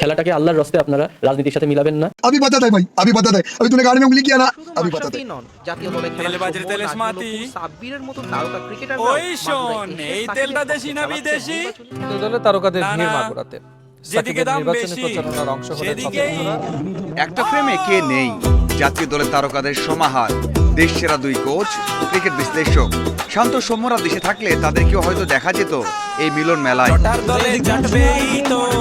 খেলাটাকে আল্লাহর রস্তে আপনারা রাজনীতির সাথে মিলাবেন না। আমি বাধা দেয় ভাই আমি বাধা দেয়। আমি তুমি গাড়ি নাম লিখিয়া না আমি বাধা দেয়। জাতীয় দলে খেলে বাজারে তেল স্মাতি। সাব্বিরের মতো তারকা ক্রিকেটার ওই শোন এই তেলটা দেশি না বিদেশি? দলে তারকাদের নিয়ে মাগুরাতে। যেদিকে দাম বেশি সেদিকে একটা ফ্রেমে কে নেই? জাতীয় দলের তারকাদের সমাহার। দেশ সেরা দুই কোচ ক্রিকেট বিশ্লেষক। শান্ত সৌম্যরা দেশে থাকলে তাদেরকেও হয়তো দেখা যেত এই মিলন মেলায়।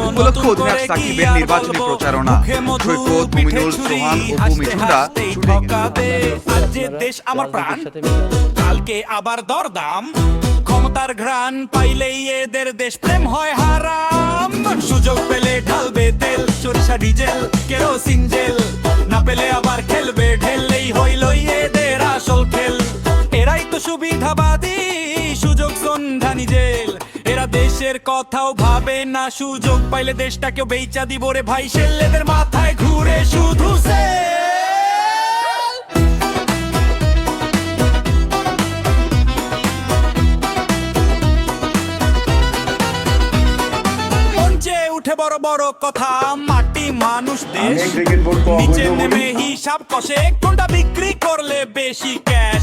উপলক্ষ অধিনায়ক সাকিবের নির্বাচনী প্রচারণা। সৈকত মুমিনুল সোহান অপু দেশ আমার প্রাণ। কালকে আবার দরদাম। ক্ষমতার ঘ্রাণ পাইলেই এদের দেশ প্রেম হয় হারাম। সুযোগ পেলে ঢালবে তেল সরিষা ডিজেল কেরোসিন জেল। না পেলে আবার সুবিধাবাদী সুযোগ সন্ধানী জেল। এরা দেশের কথাও ভাবে না সুযোগ পাইলে দেশটাকেও বেচা দিব রে ভাই। মাথায় ঘুরে শুধু উঠে বড় বড় কথা মাটি মানুষ দেশ। নিচে নেমে হিসাব কষে কোনটা বিক্রি করলে বেশি ক্যাশ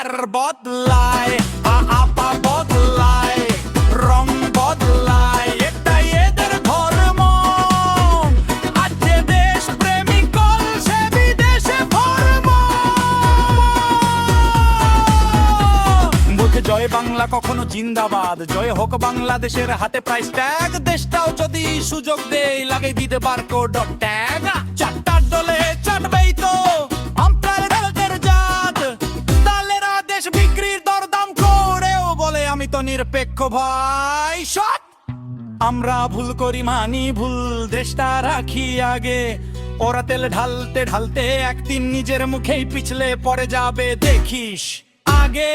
শের বদলায় আপা বদলায়, রং বদলায়, এটাই এদের ধর্ম। আজ দেশ প্রেমিক কল সে বিদেশে ধর্ম। মুখে জয় বাংলা কখনো জিন্দাবাদ, জয় হোক বাংলাদেশের হাতে প্রাইস ট্যাগ দেশটাও যদি সুযোগ দেই লাগে দিতে বারকোড ট্যাগ চারটার নিরপেক্ষ ভাই সৎ। আমরা ভুল করি মানি, ভুল দেশটা রাখি আগে। ওরা তেল ঢালতে ঢালতে একদিন নিজের মুখেই পিছলে পড়ে যাবে, দেখিস। আগে